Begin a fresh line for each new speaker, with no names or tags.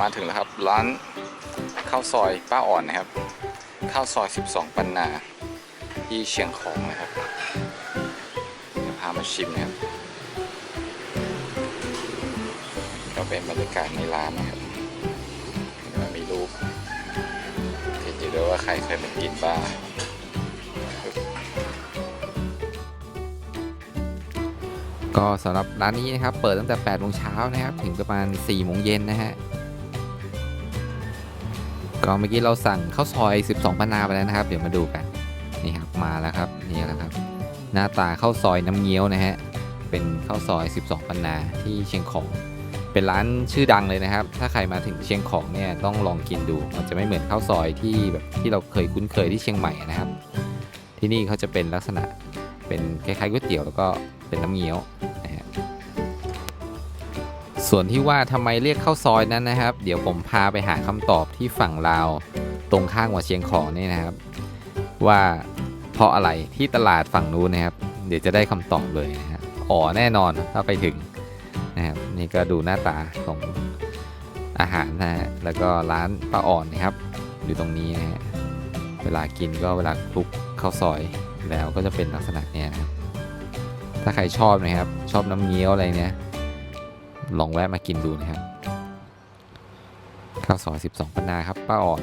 มาถึงแล้วครับ ร้านข้าวซอยป้าอ่อนนะครับ ข้าวซอย 12 ปันนาที่เชียงของนะครับเดี๋ยวพามาชิมนะครับก็เป็นบรรยากาศในร้านนะครับเดี๋ยวมีรูปเห็นอยู่ด้วยว่าใครเคยมากินบ้างก็สำหรับร้านนี้นะครับ เปิดตั้งแต่8โมงเช้านะครับ ถึงประมาณ4โมงเย็นนะฮะ ก็เมื่อกี้เราสั่งข้าวซอย 12ปันนาไปแล้วนะครับ เดี๋ยวมาดูกันนี่ครับมาแล้วครับนี่แหละครับ หน้าตาข้าวซอยน้ำเงี้ยวนะฮะเป็นข้าวซอย 12 ปันนาที่เชียงของ เป็นร้านชื่อดังเลยนะครับ ถ้าใครมาถึงเชียงของเนี่ยต้องลองกินดู มันจะไม่เหมือนข้าวซอยที่แบบที่เราเคยคุ้นเคยที่เชียงใหม่นะครับ ที่นี่เขาจะเป็นลักษณะเป็นคล้ายๆก๋วยเตี๋ยวแล้วก็เป็นน้ำเงี้ยว ส่วนที่ว่าทำไมเรียกข้าวซอยนั้นนะครับ เดี๋ยวผมพาไปหาคำตอบที่ฝั่งลาว ตรงข้างวัดเชียงของนี่นะครับ ว่าเพราะอะไรที่ตลาดฝั่งนู้นนะครับ เดี๋ยวจะได้คำตอบเลยนะครับอ๋อแน่นอนถ้าไปถึงนะครับนี่ก็ดูหน้าตาของอาหารนะฮะแล้วก็ร้านป้าอ่อนนะครับ อยู่ตรงนี้นะฮะเวลากินก็เวลาคลุกข้าวซอยแล้วก็จะเป็นลักษณะเนี้ยนะครับถ้าใครชอบนะครับ ชอบน้ำเงี้ยวอะไรเนี้ย ลองแวะมากินดูนะครับข้าวซอย12ปันนาครับป้าอ่อน